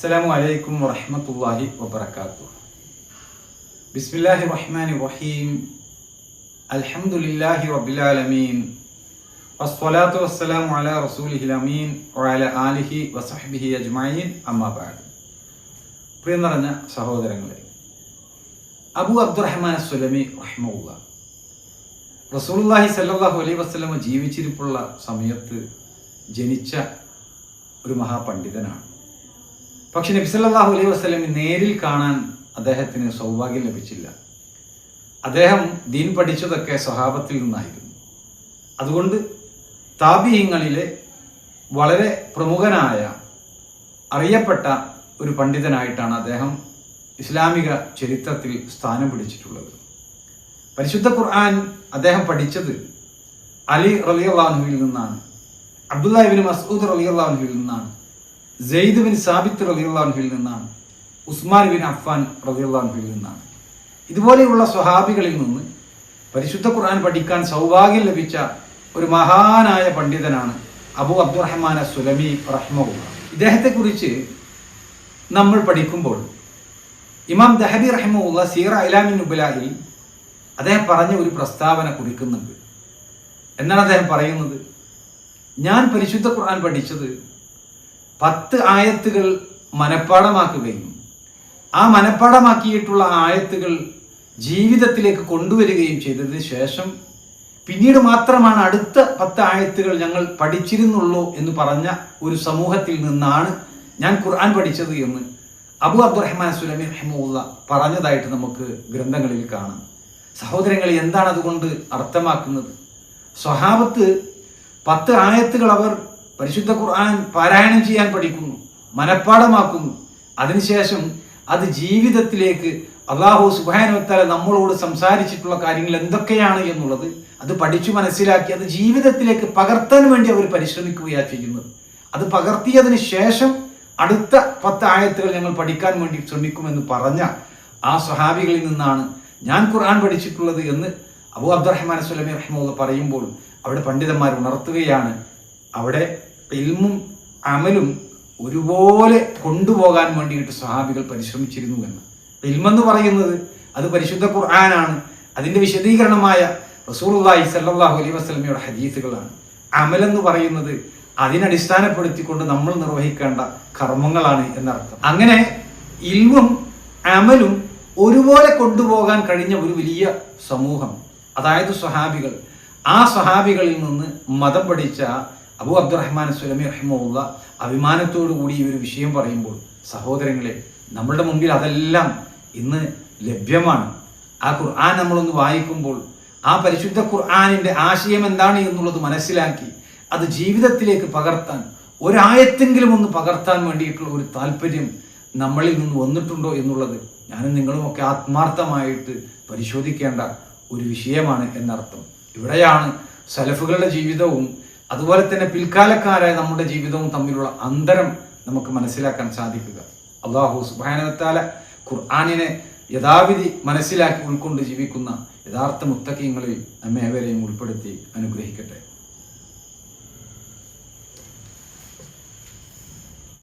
അസ്സലാമു അലൈക്കും വറഹമത്തല്ലാഹി വബർക്കാത്തു ബിസ്മില്ലാഹി റഹ്മാൻ റഹീം അൽഹംദുലില്ലാഹി റബ്ബിൽ ആലമീൻ വസ്സലാത്തു വസ്സലാമു അലാ റസൂലിഹിൽ അമീൻ ആലിഹി വസഹ്ബിഹി അജ്മഈൻ. അമ്മാ പ്രിയം നിറഞ്ഞ സഹോദരങ്ങളെ അബു അബ്ദുറഹ്മാൻ സുലമി റഹ്മുള്ള റസൂലുള്ളാഹി സല്ലാഹു അലൈ വസ്ലമ ജീവിച്ചിരിപ്പുള്ള സമയത്ത് ജനിച്ച ഒരു മഹാപണ്ഡിതനാണ്. പക്ഷെ നബി സല്ലല്ലാഹു അലൈഹി വസ്ലമി നേരിൽ കാണാൻ അദ്ദേഹത്തിന് സൗഭാഗ്യം ലഭിച്ചില്ല. അദ്ദേഹം ദീൻ പഠിച്ചതൊക്കെ സ്വഹാബത്തിൽ നിന്നായിരുന്നു. അതുകൊണ്ട് താപീയങ്ങളിലെ വളരെ പ്രമുഖനായ അറിയപ്പെട്ട ഒരു പണ്ഡിതനായിട്ടാണ് അദ്ദേഹം ഇസ്ലാമിക ചരിത്രത്തിൽ സ്ഥാനം പിടിച്ചിട്ടുള്ളത്. പരിശുദ്ധ ഖുർആൻ അദ്ദേഹം പഠിച്ചത് അലി റലിയുള്ളാഹുവിൽ നിന്നാണ്. അബ്ദുല്ലാഹിബിൻ മസൂദ് റലിയുള്ളാഹുവിൽ നിന്നാണ്. സെയ്ദ് ബിൻ സാബിത്ത് റലിയുള്ളാഹുവിൽ നിന്നാണ് ഉസ്മാൻ ബിൻ അഫ്ഫാൻ റലിയുള്ളാഹുവിൽ നിന്നാണ്. ഇതുപോലെയുള്ള സ്വഹാബികളിൽ നിന്ന് പരിശുദ്ധ ഖുർആൻ പഠിക്കാൻ സൗഭാഗ്യം ലഭിച്ച ഒരു മഹാനായ പണ്ഡിതനാണ് അബു അബ്ദുറഹ്മാൻ സുലമി റഹ്മുള്ള ഇദ്ദേഹത്തെക്കുറിച്ച് നമ്മൾ പഠിക്കുമ്പോൾ ഇമാം ദഹബി റഹ്മുള്ള സീറ ഇലാമിൻ ഉബലാഹി അദ്ദേഹം പറഞ്ഞ ഒരു പ്രസ്താവന കുറിക്കുന്നുണ്ട് എന്നാണ് അദ്ദേഹം പറയുന്നത്? ഞാൻ പരിശുദ്ധ ഖുർആൻ പഠിച്ചത് പത്ത് ആയത്തുകൾ മനഃപ്പാടമാക്കുകയും ആ മനഃപ്പാടമാക്കിയിട്ടുള്ള ആയത്തുകൾ ജീവിതത്തിലേക്ക് കൊണ്ടുവരികയും ചെയ്തതിന് ശേഷം പിന്നീട് മാത്രമാണ് അടുത്ത പത്ത് ആയത്തുകൾ ഞങ്ങൾ പഠിച്ചിരുന്നുള്ളൂ എന്ന് പറഞ്ഞ ഒരു സമൂഹത്തിൽ നിന്നാണ് ഞാൻ ഖുർആൻ പഠിച്ചത് എന്ന് അബു അബ്ദുറഹ്മാൻ സുലമി റഹ്മുള്ള പറഞ്ഞതായിട്ട് നമുക്ക് ഗ്രന്ഥങ്ങളിൽ കാണാം. സഹോദരങ്ങൾ എന്താണ് അതുകൊണ്ട് അർത്ഥമാക്കുന്നത്? സ്വഹാബത്ത് പത്ത് ആയത്തുകൾ അവർ പരിശുദ്ധ ഖുർആൻ പാരായണം ചെയ്യാൻ പഠിക്കുന്നു മനഃപ്പാടമാക്കുന്നു അതിനുശേഷം അത് ജീവിതത്തിലേക്ക് അള്ളാഹു സുബാനുവത്താല നമ്മളോട് സംസാരിച്ചിട്ടുള്ള കാര്യങ്ങൾ എന്തൊക്കെയാണ് എന്നുള്ളത് അത് പഠിച്ചു മനസ്സിലാക്കി അത് ജീവിതത്തിലേക്ക് പകർത്താൻ വേണ്ടി അവർ പരിശ്രമിക്കുകയാണ് ചെയ്യുന്നത്. അത് പകർത്തിയതിന് ശേഷം അടുത്ത പത്ത് ആയത്തുകൾ ഞങ്ങൾ പഠിക്കാൻ വേണ്ടി ശ്രമിക്കുമെന്ന് പറഞ്ഞ ആ സ്വഹാബികളിൽ നിന്നാണ് ഞാൻ ഖുർആൻ പഠിച്ചിട്ടുള്ളത് എന്ന് അബു അബ്ദുറഹ്മാൻ സുലമി റഹ്മുള്ള പറയുമ്പോൾ അവിടെ പണ്ഡിതന്മാർ ഉണർത്തുകയാണ്. അവിടെ ഇൽമും അമലും ഒരുപോലെ കൊണ്ടുപോകാൻ വേണ്ടിയിട്ട് സ്വഹാബികൾ പരിശ്രമിച്ചിരുന്നു എന്ന്. ഇൽമെന്ന് പറയുന്നത് അത് പരിശുദ്ധ ഖുർആനാണ്. അതിന്റെ വിശദീകരണമായ റസൂർല്ലാഹി സല്ലാഹു അലൈ വസ്ലമയുടെ ഹദീസുകളാണ്. അമലെന്ന് പറയുന്നത് അതിനടിസ്ഥാനപ്പെടുത്തിക്കൊണ്ട് നമ്മൾ നിർവഹിക്കേണ്ട കർമ്മങ്ങളാണ് എന്നർത്ഥം. അങ്ങനെ ഇൽമും അമലും ഒരുപോലെ കൊണ്ടുപോകാൻ കഴിഞ്ഞ ഒരു വലിയ സമൂഹം അതായത് സ്വഹാബികൾ ആ സ്വഹാബികളിൽ നിന്ന് മതം പഠിച്ച അബു അബ്ദുറഹ്മാൻ സുലമി റഹിമുള്ള അഭിമാനത്തോടു കൂടി ഈ ഒരു വിഷയം പറയുമ്പോൾ സഹോദരങ്ങളെ നമ്മളുടെ മുമ്പിൽ അതെല്ലാം ഇന്ന് ലഭ്യമാണ്. ആ ഖുർആൻ നമ്മളൊന്ന് വായിക്കുമ്പോൾ ആ പരിശുദ്ധ ഖുർആാനിന്റെ ആശയം എന്താണ് എന്നുള്ളത് മനസ്സിലാക്കി അത് ജീവിതത്തിലേക്ക് പകർത്താൻ ഒരായത്തെങ്കിലും ഒന്ന് പകർത്താൻ വേണ്ടിയിട്ടുള്ള ഒരു താല്പര്യം നമ്മളിൽ നിന്ന് വന്നിട്ടുണ്ടോ എന്നുള്ളത് ഞാനും നിങ്ങളുമൊക്കെ ആത്മാർത്ഥമായിട്ട് പരിശോധിക്കേണ്ട ഒരു വിഷയമാണ് എന്നർത്ഥം. ഇവിടെയാണ് സലഫുകളുടെ ജീവിതവും അതുപോലെ തന്നെ പിൽക്കാലക്കാരായ നമ്മുടെ ജീവിതവും തമ്മിലുള്ള അന്തരം നമുക്ക് മനസ്സിലാക്കാൻ സാധിക്കുക. അള്ളാഹു സുബാനത്താല ഖുർആാനിനെ യഥാവിധി മനസ്സിലാക്കി ഉൾക്കൊണ്ട് ജീവിക്കുന്ന യഥാർത്ഥ മുത്തക്കീങ്ങളിൽ നമ്മെ ഏവരെയും ഉൾപ്പെടുത്തി അനുഗ്രഹിക്കട്ടെ.